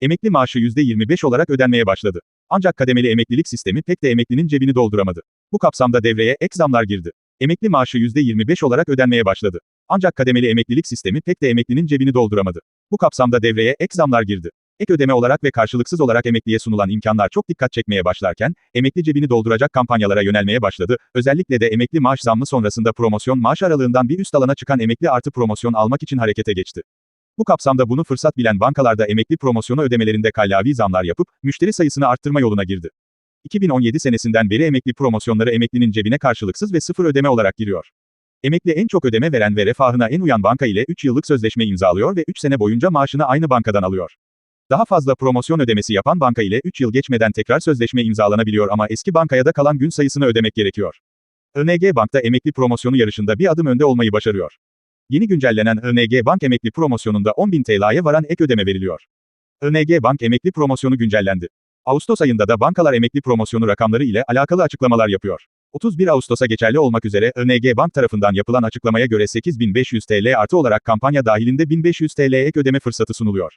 Emekli maaşı %25 olarak ödenmeye başladı. Ancak kademeli emeklilik sistemi pek de emeklinin cebini dolduramadı. Bu kapsamda devreye ek zamlar girdi. Emekli maaşı %25 olarak ödenmeye başladı. Ancak kademeli emeklilik sistemi pek de emeklinin cebini dolduramadı. Bu kapsamda devreye ek zamlar girdi. Ek ödeme olarak ve karşılıksız olarak emekliye sunulan imkanlar çok dikkat çekmeye başlarken, emekli cebini dolduracak kampanyalara yönelmeye başladı. Özellikle de emekli maaş zammı sonrasında promosyon maaş aralığından bir üst alana çıkan emekli artı promosyon almak için harekete geçti. Bu kapsamda bunu fırsat bilen bankalarda emekli promosyonu ödemelerinde kallavi zamlar yapıp, müşteri sayısını arttırma yoluna girdi. 2017 senesinden beri emekli promosyonları emeklinin cebine karşılıksız ve sıfır ödeme olarak giriyor. Emekli en çok ödeme veren ve refahına en uyan banka ile 3 yıllık sözleşme imzalıyor ve 3 sene boyunca maaşını aynı bankadan alıyor. Daha fazla promosyon ödemesi yapan banka ile 3 yıl geçmeden tekrar sözleşme imzalanabiliyor ama eski bankaya da kalan gün sayısını ödemek gerekiyor. ING Bank'ta emekli promosyonu yarışında bir adım önde olmayı başarıyor. Yeni güncellenen ING Bank emekli promosyonunda 10.000 TL'ye varan ek ödeme veriliyor. ING Bank emekli promosyonu güncellendi. Ağustos ayında da bankalar emekli promosyonu rakamları ile alakalı açıklamalar yapıyor. 31 Ağustos'a geçerli olmak üzere ING Bank tarafından yapılan açıklamaya göre 8500 TL artı olarak kampanya dahilinde 1500 TL ek ödeme fırsatı sunuluyor.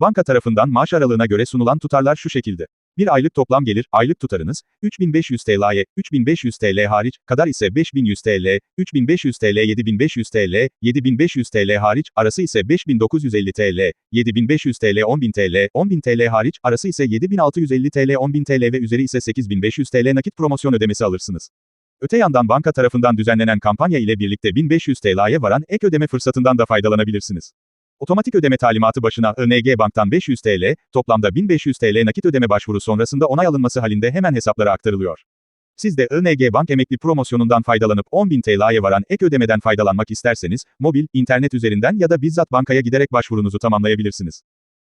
Banka tarafından maaş aralığına göre sunulan tutarlar şu şekilde. Bir aylık toplam gelir, aylık tutarınız, 3500 TL'ye, 3500 TL hariç, kadar ise 5100 TL, 3500 TL 7500 TL, 7500 TL hariç, arası ise 5950 TL, 7500 TL 10000 TL, 10000 TL hariç, arası ise 7650 TL 10000 TL ve üzeri ise 8500 TL nakit promosyon ödemesi alırsınız. Öte yandan banka tarafından düzenlenen kampanya ile birlikte 1500 TL'ye varan ek ödeme fırsatından da faydalanabilirsiniz. Otomatik ödeme talimatı başına ING Bank'tan 500 TL, toplamda 1500 TL nakit ödeme başvuru sonrasında onay alınması halinde hemen hesaplara aktarılıyor. Siz de ING Bank emekli promosyonundan faydalanıp 10.000 TL'ye varan ek ödemeden faydalanmak isterseniz, mobil, internet üzerinden ya da bizzat bankaya giderek başvurunuzu tamamlayabilirsiniz.